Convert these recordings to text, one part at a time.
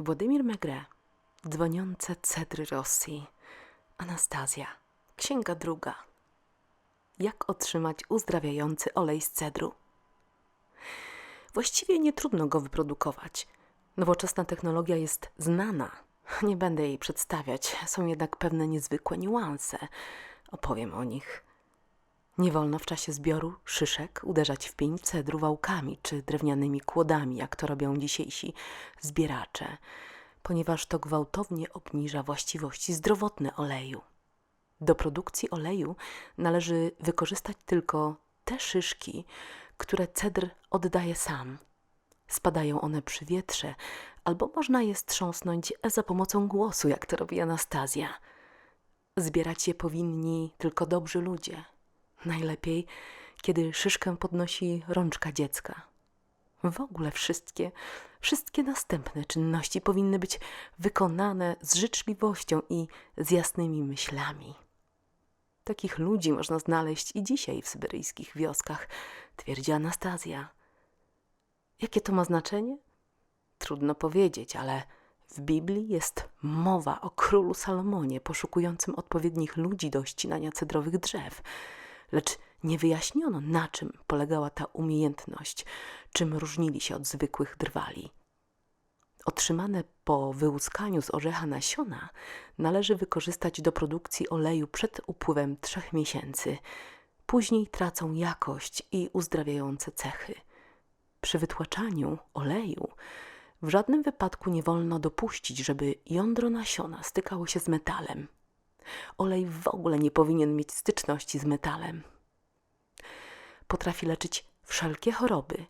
Władimir Megre, dzwoniące cedry Rosji, Anastazja, księga druga. Jak otrzymać uzdrawiający olej z cedru? Właściwie nie trudno go wyprodukować. Nowoczesna technologia jest znana. Nie będę jej przedstawiać, są jednak pewne niezwykłe niuanse. Opowiem o nich. Nie wolno w czasie zbioru szyszek uderzać w pień cedru wałkami czy drewnianymi kłodami, jak to robią dzisiejsi zbieracze, ponieważ to gwałtownie obniża właściwości zdrowotne oleju. Do produkcji oleju należy wykorzystać tylko te szyszki, które cedr oddaje sam. Spadają one przy wietrze, albo można je strząsnąć za pomocą głosu, jak to robi Anastazja. Zbierać je powinni tylko dobrzy ludzie. Najlepiej, kiedy szyszkę podnosi rączka dziecka. W ogóle wszystkie, wszystkie następne czynności powinny być wykonane z życzliwością i z jasnymi myślami. Takich ludzi można znaleźć i dzisiaj w syberyjskich wioskach, twierdzi Anastazja. Jakie to ma znaczenie? Trudno powiedzieć, ale w Biblii jest mowa o królu Salomonie poszukującym odpowiednich ludzi do ścinania cedrowych drzew. Lecz nie wyjaśniono, na czym polegała ta umiejętność, czym różnili się od zwykłych drwali. Otrzymane po wyłuskaniu z orzecha nasiona należy wykorzystać do produkcji oleju przed upływem trzech miesięcy. Później tracą jakość i uzdrawiające cechy. Przy wytłaczaniu oleju w żadnym wypadku nie wolno dopuścić, żeby jądro nasiona stykało się z metalem. Olej w ogóle nie powinien mieć styczności z metalem. Potrafi leczyć wszelkie choroby.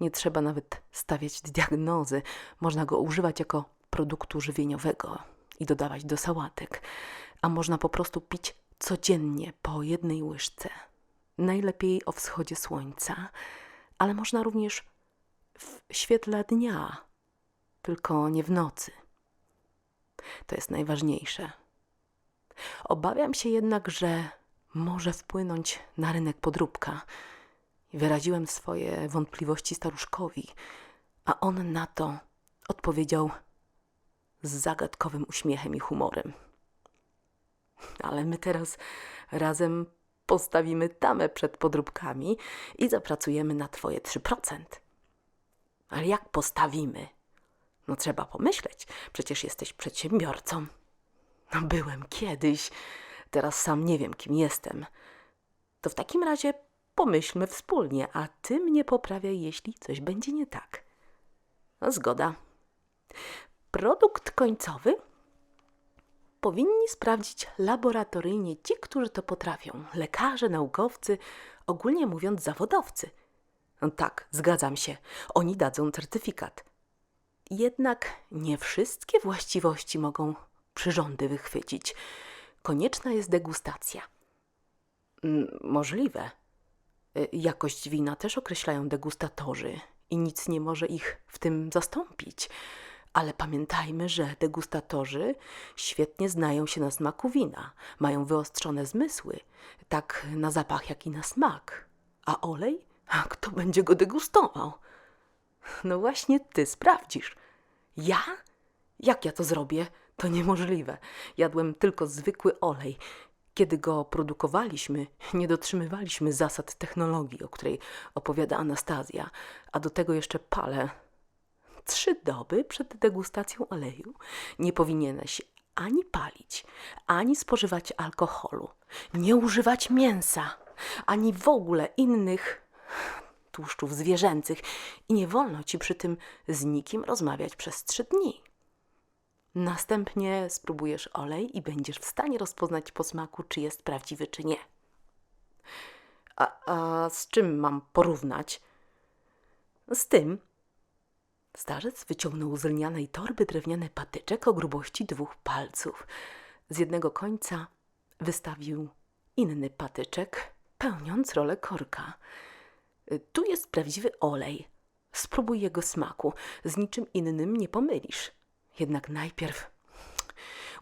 Nie trzeba nawet stawiać diagnozy. Można go używać jako produktu żywieniowego i dodawać do sałatek, a można po prostu pić codziennie po jednej łyżce. Najlepiej o wschodzie słońca, ale można również w świetle dnia, tylko nie w nocy. To jest najważniejsze. Obawiam się jednak, że może wpłynąć na rynek podróbka. Wyraziłem swoje wątpliwości staruszkowi, a on na to odpowiedział z zagadkowym uśmiechem i humorem. Ale my teraz razem postawimy tamę przed podróbkami i zapracujemy na twoje 3%. Ale jak postawimy? No trzeba pomyśleć, przecież jesteś przedsiębiorcą. No byłem kiedyś, teraz sam nie wiem, kim jestem. To w takim razie pomyślmy wspólnie, a ty mnie poprawiaj, jeśli coś będzie nie tak. No, zgoda. Produkt końcowy powinni sprawdzić laboratoryjnie ci, którzy to potrafią. Lekarze, naukowcy, ogólnie mówiąc zawodowcy. No tak, zgadzam się. Oni dadzą certyfikat. Jednak nie wszystkie właściwości mogą przyrządy wychwycić. Konieczna jest degustacja. Mm, Możliwe. Y, Jakość wina też określają degustatorzy i nic nie może ich w tym zastąpić. Ale pamiętajmy, że degustatorzy świetnie znają się na smaku wina, mają wyostrzone zmysły, tak na zapach, jak i na smak. A olej? A kto będzie go degustował? No właśnie ty sprawdzisz. Ja? Jak ja to zrobię? To niemożliwe. Jadłem tylko zwykły olej. Kiedy go produkowaliśmy, nie dotrzymywaliśmy zasad technologii, o której opowiada Anastazja, a do tego jeszcze palę. Trzy doby przed degustacją oleju nie powinieneś ani palić, ani spożywać alkoholu, nie używać mięsa, ani w ogóle innych tłuszczów zwierzęcych i nie wolno ci przy tym z nikim rozmawiać przez trzy dni. Następnie spróbujesz olej i będziesz w stanie rozpoznać po smaku, czy jest prawdziwy, czy nie. A, a z czym mam porównać? Z tym. Starzec wyciągnął z lnianej torby drewniany patyczek o grubości dwóch palców. Z jednego końca wystawił inny patyczek, pełniąc rolę korka. Tu jest prawdziwy olej. Spróbuj jego smaku. Z niczym innym nie pomylisz. Jednak najpierw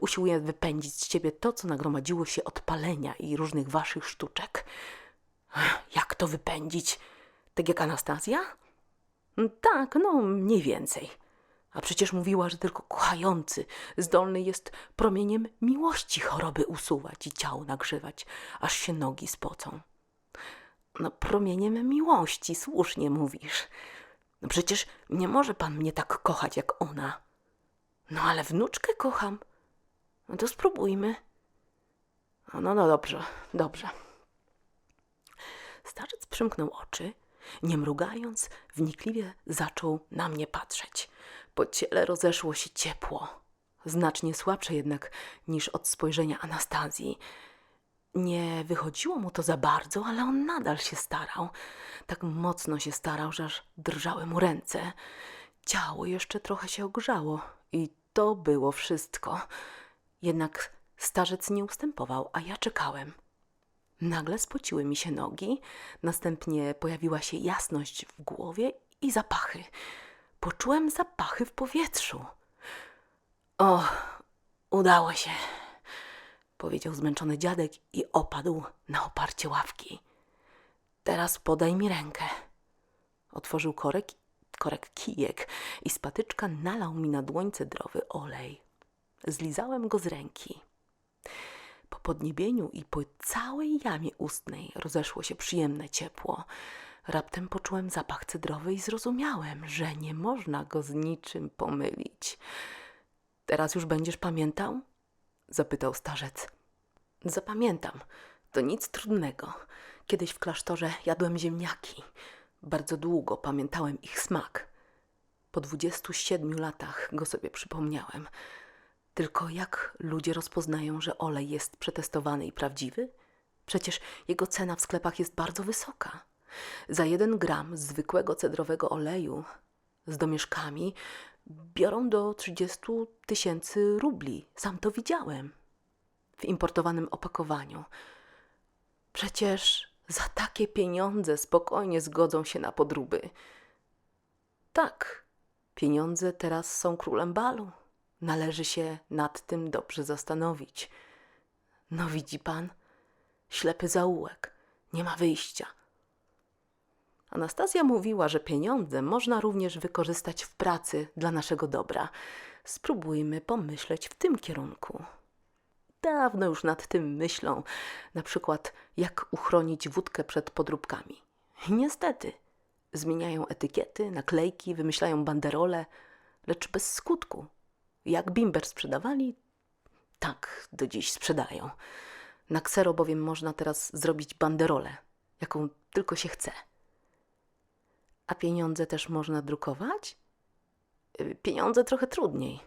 usiłuję wypędzić z ciebie to, co nagromadziło się od palenia i różnych waszych sztuczek. Jak to wypędzić? Tak jak Anastazja? Tak, no mniej więcej. A przecież mówiła, że tylko kochający zdolny jest promieniem miłości choroby usuwać i ciało nagrzewać, aż się nogi spocą. No, promieniem miłości, słusznie mówisz. No przecież nie może pan mnie tak kochać jak ona. No ale wnuczkę kocham. No to spróbujmy. No, no dobrze, dobrze. Starzec przymknął oczy, nie mrugając, wnikliwie zaczął na mnie patrzeć. Po ciele rozeszło się ciepło, znacznie słabsze jednak niż od spojrzenia Anastazji. Nie wychodziło mu to za bardzo, ale on nadal się starał. Tak mocno się starał, że aż drżały mu ręce. Ciało jeszcze trochę się ogrzało i to było wszystko. Jednak starzec nie ustępował, a ja czekałem. Nagle spociły mi się nogi, następnie pojawiła się jasność w głowie i zapachy. Poczułem zapachy w powietrzu. O, udało się, powiedział zmęczony dziadek i opadł na oparcie ławki. Teraz podaj mi rękę. Otworzył korek, korek kijek i z patyczka nalał mi na dłoń cedrowy olej. Zlizałem go z ręki. Po podniebieniu i po całej jamie ustnej rozeszło się przyjemne ciepło. Raptem poczułem zapach cedrowy i zrozumiałem, że nie można go z niczym pomylić. Teraz już będziesz pamiętał? zapytał starzec. Zapamiętam. To nic trudnego. Kiedyś w klasztorze jadłem ziemniaki. Bardzo długo pamiętałem ich smak. Po dwudziestu siedmiu latach go sobie przypomniałem. Tylko jak ludzie rozpoznają, że olej jest przetestowany i prawdziwy? Przecież jego cena w sklepach jest bardzo wysoka. Za jeden gram zwykłego cedrowego oleju z domieszkami biorą do 30 tysięcy rubli. Sam to widziałem. W importowanym opakowaniu. Przecież za takie pieniądze spokojnie zgodzą się na podróby. Tak, pieniądze teraz są królem balu. Należy się nad tym dobrze zastanowić. No widzi pan, ślepy zaułek, nie ma wyjścia. Anastazja mówiła, że pieniądze można również wykorzystać w pracy dla naszego dobra. Spróbujmy pomyśleć w tym kierunku. Dawno już nad tym myślą, na przykład jak uchronić wódkę przed podróbkami. Niestety, zmieniają etykiety, naklejki, wymyślają banderole, lecz bez skutku. Jak bimber sprzedawali, tak do dziś sprzedają. Na ksero bowiem można teraz zrobić banderolę, jaką tylko się chce. A pieniądze też można drukować? Y, Pieniądze trochę trudniej.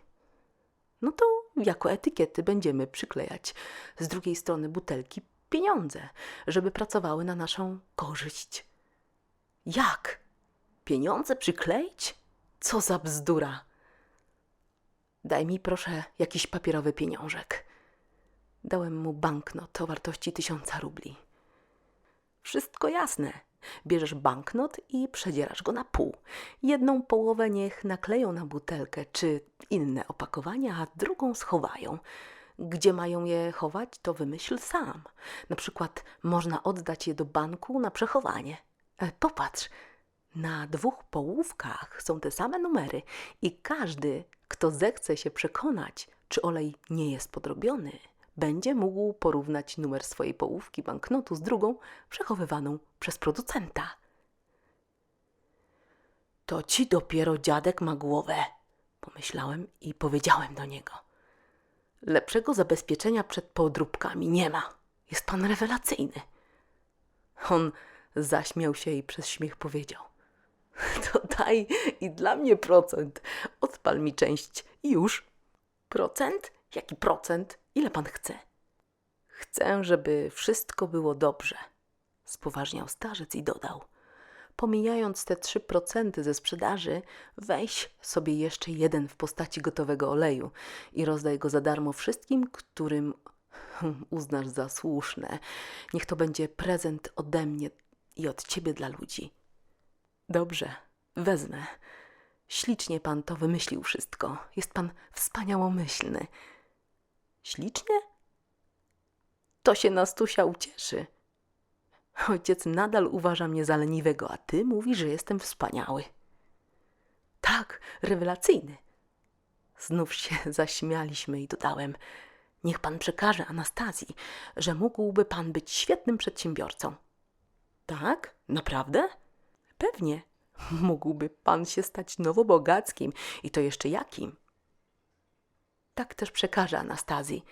No to jako etykiety będziemy przyklejać z drugiej strony butelki pieniądze, żeby pracowały na naszą korzyść. Jak? Pieniądze przykleić? Co za bzdura! Daj mi proszę jakiś papierowy pieniążek. Dałem mu banknot o wartości tysiąca rubli. Wszystko jasne. Bierzesz banknot i przedzierasz go na pół. Jedną połowę niech nakleją na butelkę czy inne opakowania, a drugą schowają. Gdzie mają je chować, to wymyśl sam. Na przykład można oddać je do banku na przechowanie. E, Popatrz, na dwóch połówkach są te same numery i każdy, kto zechce się przekonać, czy olej nie jest podrobiony, będzie mógł porównać numer swojej połówki banknotu z drugą przechowywaną przez producenta. To ci dopiero dziadek ma głowę, pomyślałem i powiedziałem do niego. Lepszego zabezpieczenia przed podróbkami nie ma. Jest pan rewelacyjny. On zaśmiał się i przez śmiech powiedział. To daj i dla mnie procent. Odpal mi część i już. Procent? Jaki procent? Ile pan chce? Chcę, żeby wszystko było dobrze. Spoważniał starzec i dodał. Pomijając te 3% ze sprzedaży, weź sobie jeszcze jeden w postaci gotowego oleju i rozdaj go za darmo wszystkim, którym uznasz za słuszne. Niech to będzie prezent ode mnie i od ciebie dla ludzi. Dobrze, wezmę. Ślicznie pan to wymyślił wszystko. Jest pan wspaniałomyślny. Ślicznie? To się Nastusia ucieszy. Ojciec nadal uważa mnie za leniwego, a ty mówisz, że jestem wspaniały. Tak, rewelacyjny. Znów się zaśmialiśmy i dodałem: Niech pan przekaże Anastazji, że mógłby pan być świetnym przedsiębiorcą. Tak? Naprawdę? Pewnie. Mógłby pan się stać nowobogackim i to jeszcze jakim? Tak też przekaże Anastazji.